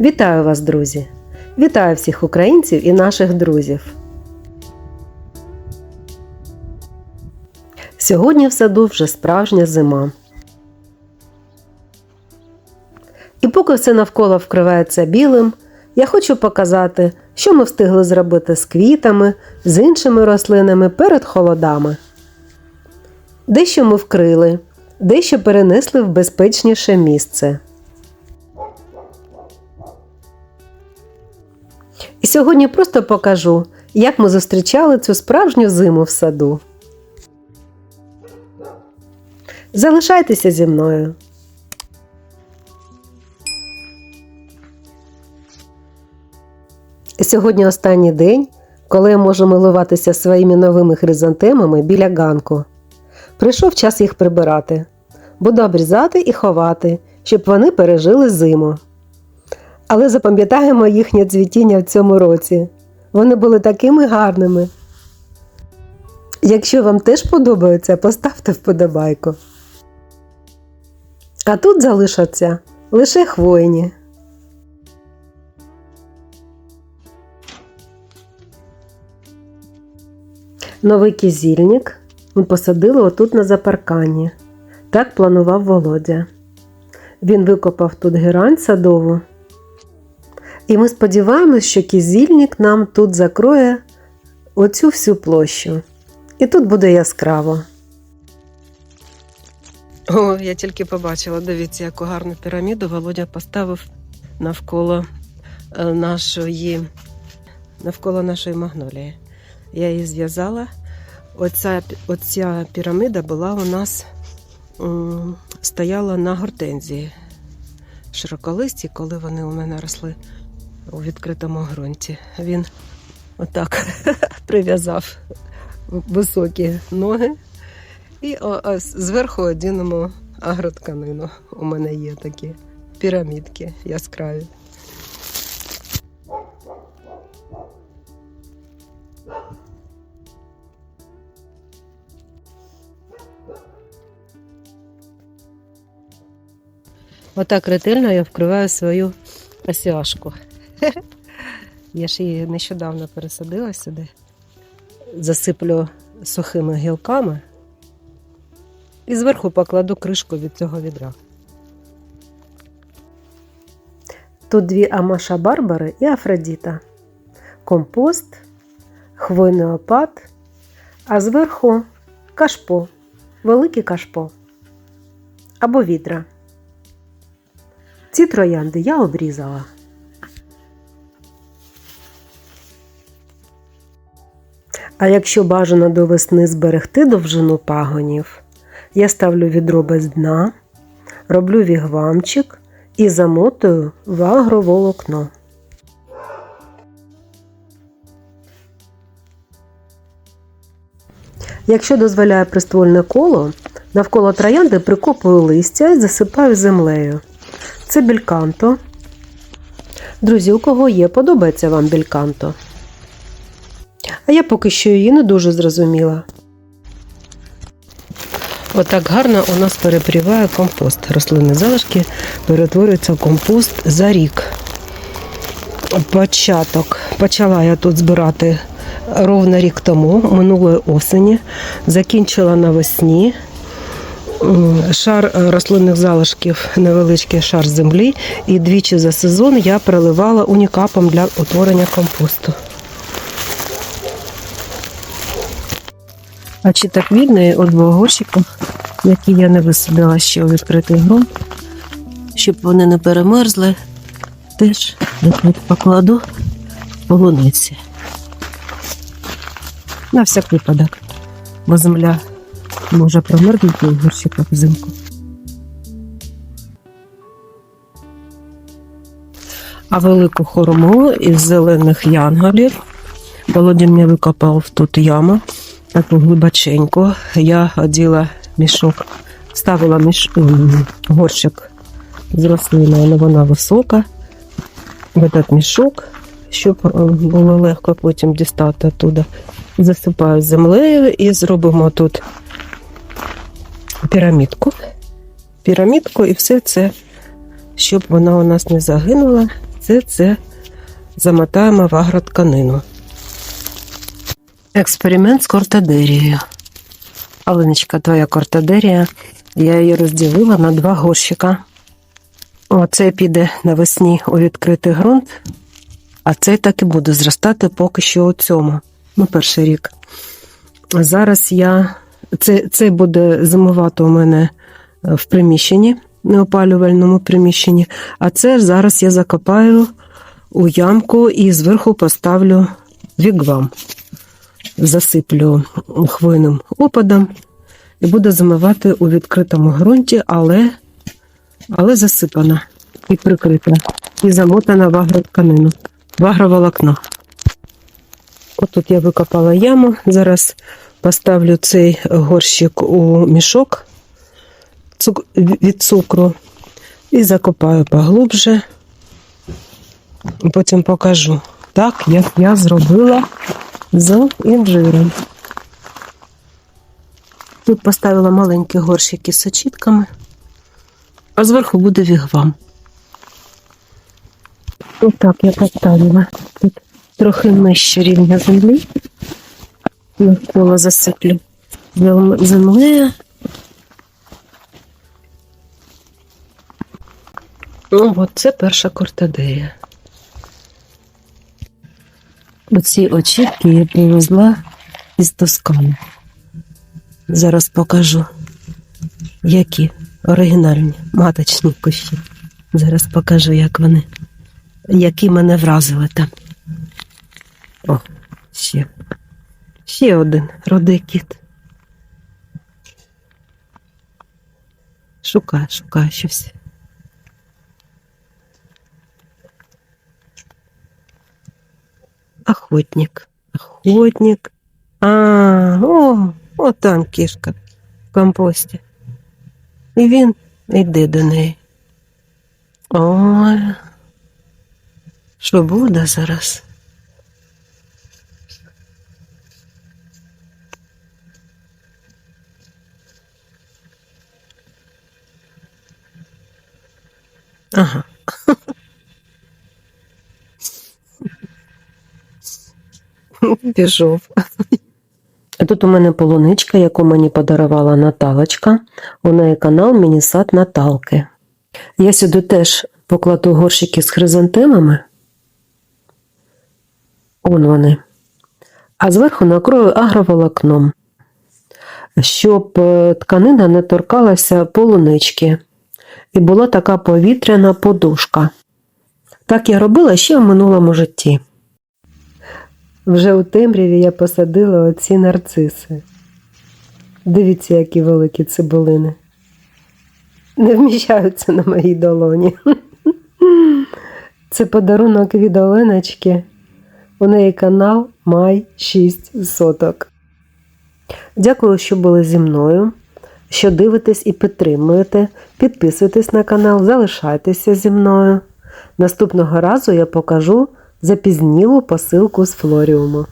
Вітаю вас, друзі! Вітаю всіх українців і наших друзів. Сьогодні в саду вже справжня зима. І поки все навколо вкривається білим, я хочу показати, що ми встигли зробити з квітами, з іншими рослинами перед холодами. Дещо ми вкрили, дещо перенесли в безпечніше місце. Сьогодні просто покажу, як ми зустрічали цю справжню зиму в саду. Залишайтеся зі мною. Сьогодні останній день, коли я можу милуватися своїми новими хризантемами біля ганку. Прийшов час їх прибирати. Буду обрізати і ховати, щоб вони пережили зиму. Але запам'ятаємо їхнє цвітіння в цьому році. Вони були такими гарними. Якщо вам теж подобається, поставте вподобайку. А тут залишаться лише хвойні. Новий кізільник ми посадили отут на запарканні. Так планував Володя. Він викопав тут герань садову. І ми сподіваємось, що кізільник нам тут закроє оцю всю площу. І тут буде яскраво. О, я тільки побачила, дивіться, яку гарну піраміду Володя поставив навколо е, нашої, навколо нашої магнолії. Я її зв'язала. Оця, оця пірамида була у нас стояла на гортензії широколисті, коли вони у мене росли у відкритому ґрунті. Він отак прив'язав високі ноги. І зверху одінемо агротканину. У мене є такі пірамідки яскраві. Отак ретельно я вкриваю свою осяшку. Я ж її нещодавно пересадила сюди. Засиплю сухими гілками і зверху покладу кришку від цього відра. Тут дві Амаша Барбари і Афродіта, компост, хвойний опад, а зверху кашпо, велике кашпо або відра. Ці троянди я обрізала. А якщо бажано до весни зберегти довжину пагонів, я ставлю відро без дна, роблю вігвамчик і замотую в агроволокно. Якщо дозволяє приствольне коло, навколо троянди прикопую листя і засипаю землею. Це бельканто. Друзі, у кого є, подобається вам бельканто? А я поки що її не дуже зрозуміла. Отак гарно у нас перепріває компост. Рослинні залишки перетворюються в компост за рік. Початок. Почала я тут збирати ровно рік тому, минулої осені. Закінчила навесні. Шар рослинних залишків, невеличкий шар землі, і двічі за сезон я проливала унікапом для утворення компосту. А чи так видно от двох горщиків, які я не висадила ще у відкритий ґрунт, щоб вони не перемерзли, теж тут покладу полуниці. На всяк випадок, бо земля може промерзнути у горщиках взимку. А велику хорму із зелених янголів Володя мені викопав тут яму таку глибоченьку. Я оділа мішок, ставила міш... горщик з рослиною, але вона висока. В мішок, щоб е, було легко потім дістати оттуда. Засипаю землею і зробимо тут пірамідку. Пірамідку і все це, щоб вона у нас не загинула. все це замотаємо в агротканину. Експеримент з кортадерією. Алиночка, твоя кортадерія. Я її розділила на два горщика. Оце піде навесні у відкритий ґрунт, а цей так і буде зростати поки що у цьому. Ну, перший рік. Зараз я. Це, це буде зимувати у мене е, в приміщенні, неопалювальному приміщенні. А це зараз я закопаю у ямку і зверху поставлю вігвам. Засиплю хвойним опадом і буду замивати у відкритому ґрунті, але, але засипана і прикрита, і замотана в агротканину, в агроволокно. Отут я викопала яму. Зараз поставлю цей горщик у мішок від цукру і закопаю поглубже. Потім покажу так, як я зробила з інжиром. Тут поставила маленькі горщики з очітками, а зверху буде вігвам. Отак я поставила. Тут трохи нижче рівня землі. Навколо засиплю землею. Ну, от це перша кортадерія. Оці очітки я привезла із Тоскани. Зараз покажу, які оригінальні маточні кущі. Зараз покажу, як вони, які мене вразили там. О, ще. Ще один родий кіт. Шукаю, шукаю щось. Охотник. Охотник. А, о, о там кішка в компості. І він йде до неї. Ой. Що буде зараз? Пішов. Тут у мене полуничка, яку мені подарувала Наталочка. У неї канал Мінісад Наталки. Я сюди теж покладу горщики з хризантемами. Он вони. А зверху накрою агроволокном, щоб е, тканина не торкалася полунички. І була така повітряна подушка. Так я робила ще в минулому житті. Вже у темряві я посадила оці нарциси. Дивіться, які великі цибулини. Не вміщаються на моїй долоні. Це подарунок від Оленочки. У неї канал Май 6 соток. Дякую, що були зі мною. Що дивитесь і підтримуєте. Підписуйтесь на канал, залишайтеся зі мною. Наступного разу я покажу запізнілу посилку з флоріуму.